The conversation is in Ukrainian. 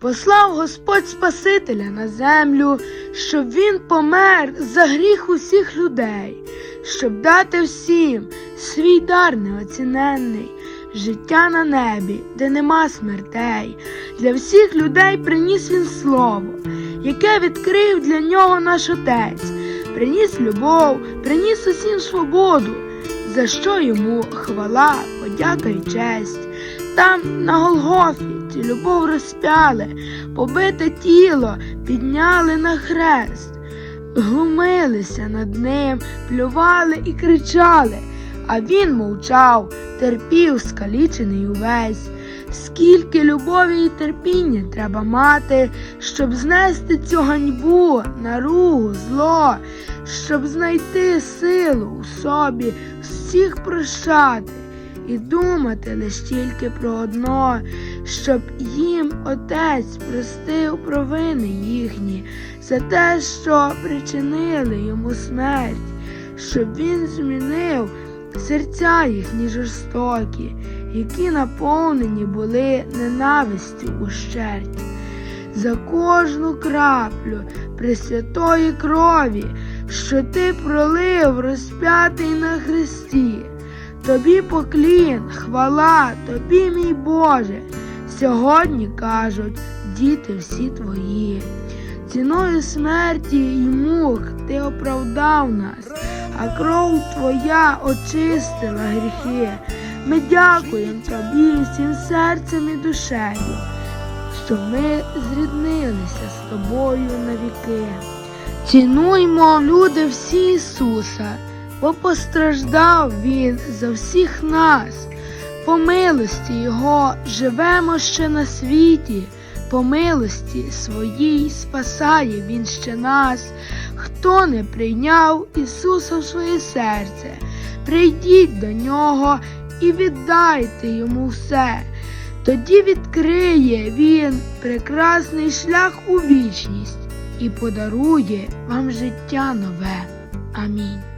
Послав Господь Спасителя на землю, щоб він помер за гріх усіх людей, щоб дати всім свій дар неоціненний, життя на небі, де нема смертей. Для всіх людей приніс він слово, яке відкрив для нього наш Отець, приніс любов, приніс усім свободу, за що йому хвала, подяка і честь. Там на Голгофі цю любов розпяли, побите тіло підняли на хрест, глумилися над ним, плювали і кричали, а він мовчав, терпів, скалічений увесь. Скільки любові і терпіння треба мати, щоб знести цю ганьбу, наругу, зло, щоб знайти силу у собі, всіх прощати і думати лиш тільки про одно, щоб їм отець простив провини їхні за те, що причинили йому смерть, щоб він змінив серця їхні жорстокі, які наповнені були ненавистю ущерть. За кожну краплю пресвятої крові, що ти пролив розп'ятий на хресті. Тобі поклін, хвала, тобі, мій Боже. Сьогодні кажуть діти всі твої. Ціною смерті й мук ти оправдав нас, а кров твоя очистила гріхи. Ми дякуємо тобі всім серцем і душею, що ми зріднилися з тобою навіки. Цінуймо, люди, всі Ісуса, бо постраждав Він за всіх нас. По милості Його живемо ще на світі, по милості своїй спасає Він ще нас. Хто не прийняв Ісуса в своє серце, прийдіть до Нього і віддайте Йому все. Тоді відкриє Він прекрасний шлях у вічність і подарує вам життя нове. Амінь.